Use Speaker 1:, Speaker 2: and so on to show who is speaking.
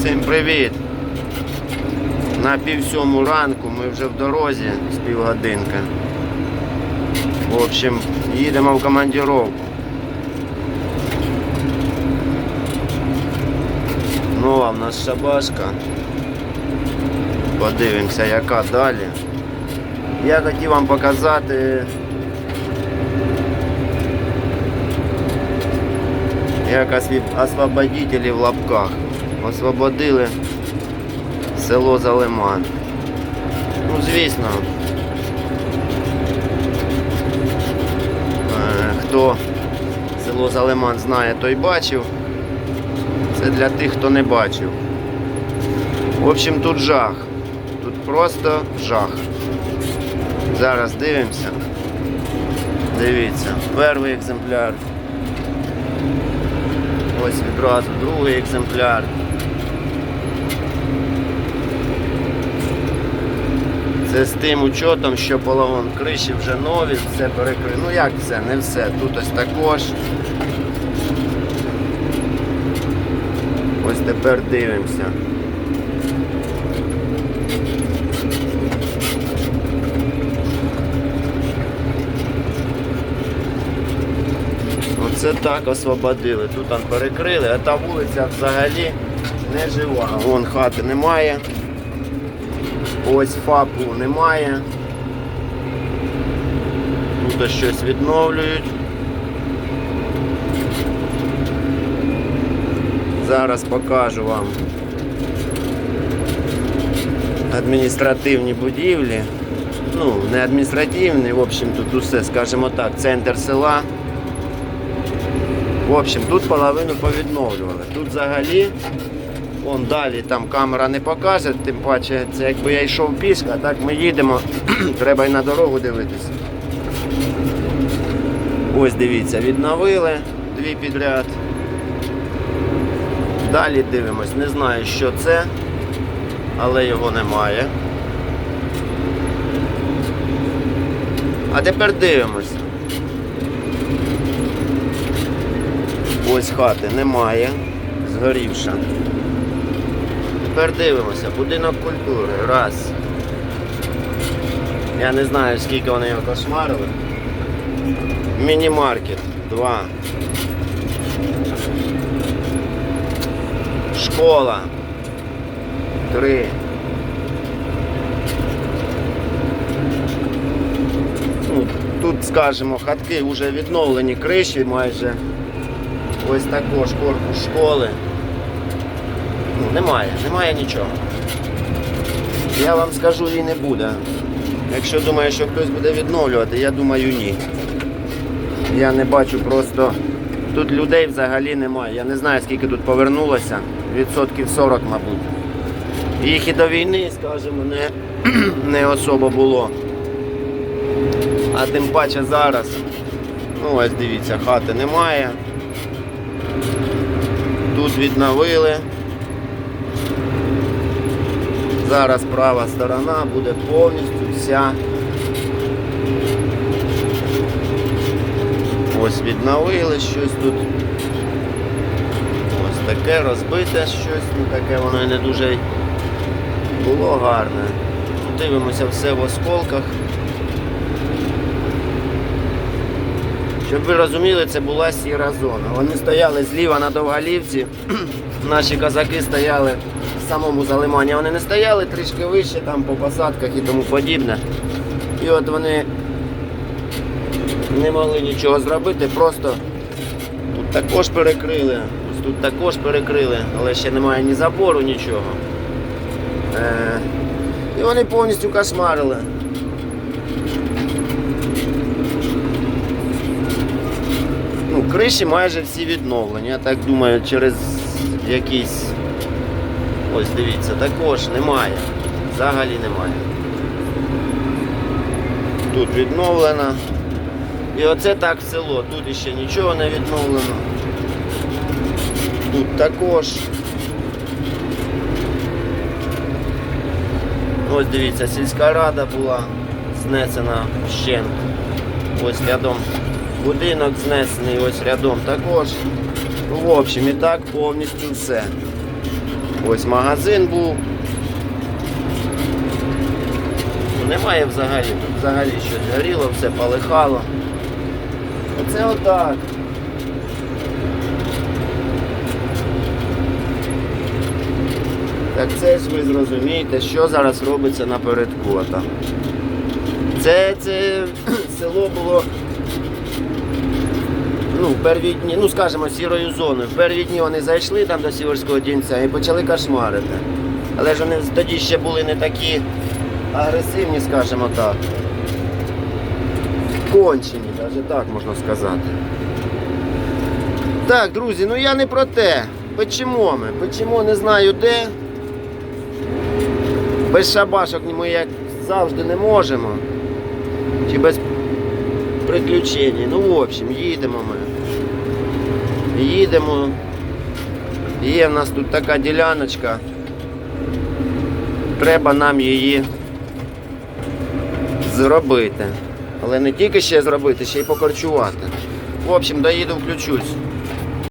Speaker 1: Всім привіт! На пів сьому ранку ми вже в дорозі з півгодинки. В общем, їдемо в командировку. Нова в нас шабашка. Подивимося, яка далі. Я хотів вам показати. Як освободителі в лапках. Освободили село Залиман. Ну, звісно. е, Хто село Залиман знає, той бачив. Це для тих, хто не бачив. В общем, тут жах. Тут просто жах. Зараз дивимося. Дивіться, перший екземпляр. Ось відразу другий екземпляр. Це з тим учетом, що половин криші вже нові, все перекрито. Ну як все, не все. Тут ось також. Ось тепер дивимося. Оце так освободили. Тут перекрили, а та вулиця взагалі не жива. Вон хати немає. Ось ФАПу немає. Тут щось відновлюють. Зараз покажу вам адміністративні будівлі. Ну, не адміністративні, в общем, тут усе, скажімо так, центр села. В общем, тут половину повідновлювали. Тут взагалі, вон далі там камера не покаже, тим паче це якби я йшов пішки, а так ми їдемо, треба і на дорогу дивитися. Ось дивіться, відновили дві підряд. Далі дивимось, не знаю, що це, але його немає. А тепер дивимось. Ось хати немає, згорівша. Тепер дивимося, будинок культури. Раз. Я не знаю, скільки вони його кошмарили. Міні-маркет. Два. Школа. Три. Ну, тут, скажімо, хатки вже відновлені, криші майже. Ось також корпус школи. Ну, немає, немає нічого. Я вам скажу і не буде. Якщо думає, що хтось буде відновлювати, я думаю ні. Я не бачу просто. Тут людей взагалі немає. Я не знаю, скільки тут повернулося. Відсотків 40, мабуть. Їх і до війни, скажімо, не, не особо було. А тим паче зараз. Ну ось дивіться, хати немає. Тут відновили. Зараз права сторона буде повністю вся. Ось відновили щось тут. Ось таке розбите щось, ну таке воно і не дуже було гарне. Дивимося все в осколках. Щоб ви розуміли, це була сіра зона. Вони стояли зліва на довголівці, наші козаки стояли самому залимані. Вони не стояли трішки вище там по посадках і тому подібне. І от вони не могли нічого зробити, просто тут також перекрили, ось тут також перекрили, але ще немає ні забору, нічого. Е, і вони повністю кошмарили. Ну, криші майже всі відновлені. Я так думаю, через якийсь. Ось дивіться, також немає. Взагалі немає. Тут відновлено. І оце так село. Тут ще нічого не відновлено. Тут також. Ось дивіться, сільська рада була знесена вщент. Ось рядом будинок знесений, ось рядом також. Ну, в общем, і так повністю все. Ось магазин був. Ну, Немає взагалі. Тут взагалі щось горіло, все полихало. Оце отак. Так це ж ви зрозумієте, що зараз робиться напередку. Це, це село було ну, в перві дні, ну скажімо, сірою зоною. В перві дні вони зайшли там до Сіверського дінця і почали кошмарити. Але ж вони тоді ще були не такі агресивні, скажімо так. Кончені, навіть так можна сказати. Так, друзі, ну я не про те. Печемо ми. Печемо не знаю де. Без шабашок ми як завжди не можемо. Чи без приключень. Ну, в общем, їдемо ми. Їдемо. Є в нас тут така діляночка. Треба нам її зробити. Але не тільки ще зробити, ще й покорчувати. В общем, доїду, включусь.